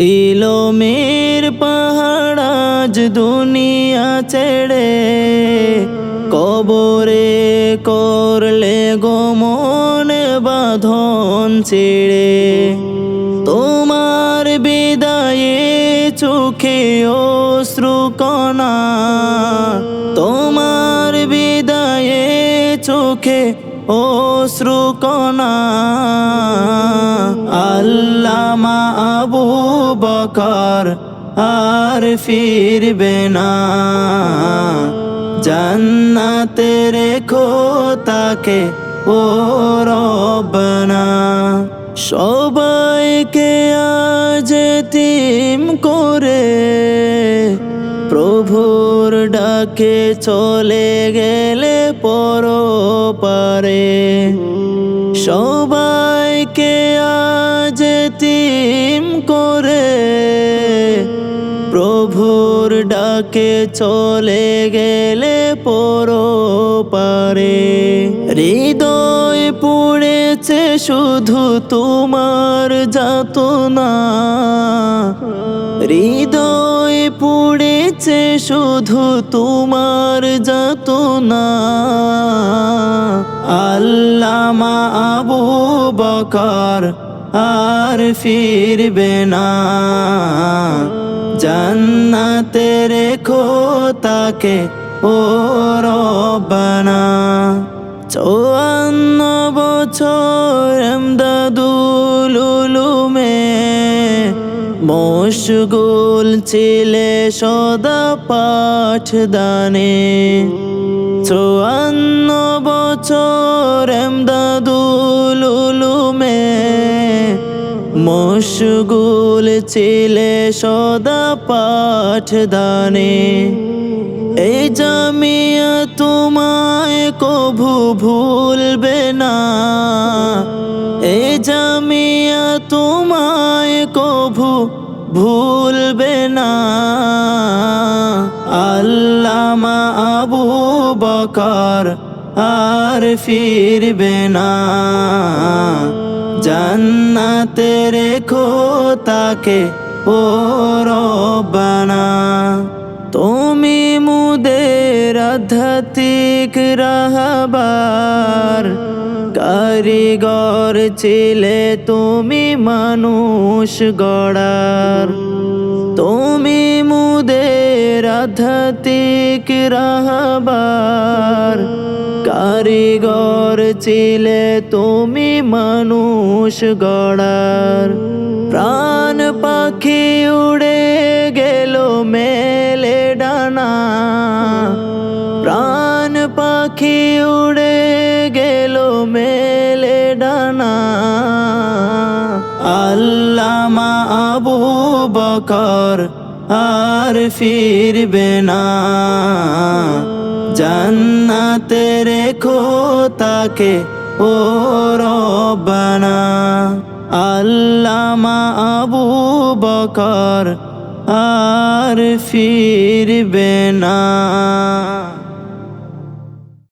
ইলোমের পাহাড়াজ দুনিয়া ছেড়ে কবরে করলে গোমন বাঁধন ছেড়ে। তোমার বিদায়ে চোখে অশ্রুকণা তোমার বিদায়ে চোখে অশ্রুকণা বকর আর ফিরবে না। জান্নাতে রেখো তাকে ও রবনা সবাইকে আজ তিম করে প্রভুর ডাকে চলে গেলে পর পারে সবাইকে আজ তিম করে। প্রভুর ডাকে চলে গেলে পর পারে হৃদয় পুড়েছে শুধু তোমার যাত না হৃদয় পুড়েছে শুধু তোমার যাত না আল্লামা আবু বকর আর ফিরবে না। জান্নাতে রেখো তাকে ও রব্বানা। চৌয়ান্ন বছর এমদাদুল মশগুল ছিলে সদা পাঠ দানে চৌয়ান্ন বছর এমদাদুল উলুমে। মশগুল ছিলে সদা পাঠ দানে এই জামিয়া তোমায় কভু ভুলবে না। এই জামিয়া তোমায় ভুলবে না। আল্লামা আবু বকর আর ফিরবে না। জান্নাতে রেখো তাকে ও রব্বানা। তুমি মুদের আধ্যাত্মিক রাহবার কারিগর ছিলে তুমি মানুষ গড়ার। তুমি মুদের আধ্যাত্মিক রাহবার কারিগর ছিলে তুমি মানুষ গড়ার। প্রাণ পাখি উড়ে গেল মেলে ডানা। প্রাণ পাখি উড়ে গেল মেলে ডানা। বকর আর ফিরবে না। জান্নাতে রেখো তাকে ও রব্বানা। আল্লামা আবু বকর, আর ফিরবে না।